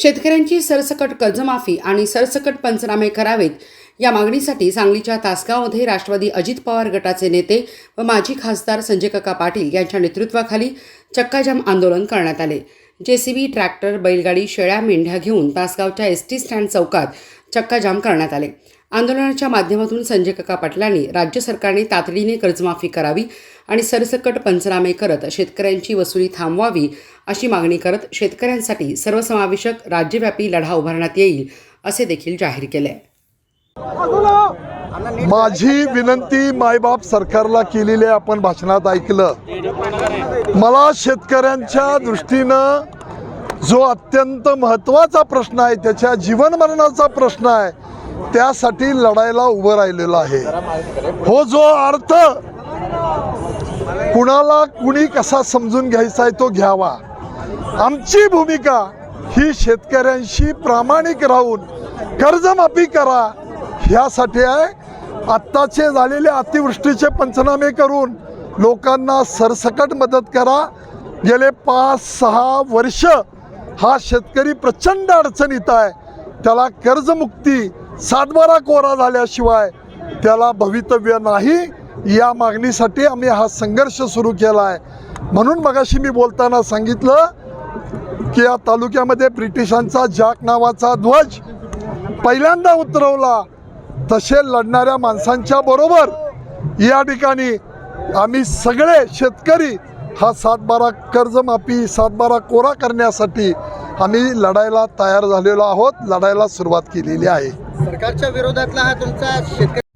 शेतकऱ्यांची सरसकट कर्जमाफी आणि सरसकट पंचनामे करावेत या मागणीसाठी सांगलीच्या तासगावमध्ये राष्ट्रवादी अजित पवार गटाचे नेते व माजी खासदार संजय काका पाटील यांच्या नेतृत्वाखाली चक्काजाम आंदोलन करण्यात आले. जेसीबी ट्रॅक्टर बैलगाडी शेळ्या मेंढ्या घेऊन तासगावच्या एस टी स्टँड चौकात चक्काजाम करण्यात आले. आंदोलनाच्या माध्यमातून संजय काका पाटलांनी राज्य सरकारने तातडीने कर्जमाफी करावी आणि सरसकट पंचनामे करत शेतकऱ्यांची वसुली थांबवावी अशी मागणी करत शेतकऱ्यांसाठी सर्वसमावेशक राज्यव्यापी लढा उभारण्यात येईल असे देखील जाहीर केले. माझी विनंती मायबाप सरकारला केलेली आहे आपण भाषणात ऐकलं. मला शेतकऱ्यांच्या दृष्टीनं जो अत्यंत महत्त्वाचा प्रश्न आहे त्याच्या जीवनमरणाचा प्रश्न आहे त्यासाठी लढायला उभं राहिलेलं आहे. हो जो अर्थ कुणाला कुणी कसा समजून घ्यायचा आहे तो घ्यावा. आमची भूमिका ही शेतकऱ्यांशी प्रामाणिक राहून कर्जमाफी करा ह्यासाठी आहे. आत्ताचे झालेले अतिवृष्टीचे पंचनामे करून लोकांना सरसकट मदत करा. गेले पाच सहा वर्ष हा शेतकरी प्रचंड अडचणीत आहे. त्याला कर्जमुक्ती सातबारा कोरा झाल्याशिवाय त्याला भवितव्य नाही. या मागणीसाठी आम्ही हा संघर्ष सुरू केला आहे. म्हणून मगाशी मी बोलताना सांगितलं की या तालुक्यामध्ये ब्रिटिशांचा जाक नावाचा ध्वज पहिल्यांदा उतरवला तसे लढणाऱ्या माणसांच्या बरोबर या ठिकाणी आम्ही सगळे शेतकरी हा सातबारा कर्जमाफी सातबारा कोरा करण्यासाठी आम्ही लढायला तयार झालेलो आहोत लढायला सुरुवात केलेली आहे. सरकारच्या विरोधातला हा तुमचा शेतकरी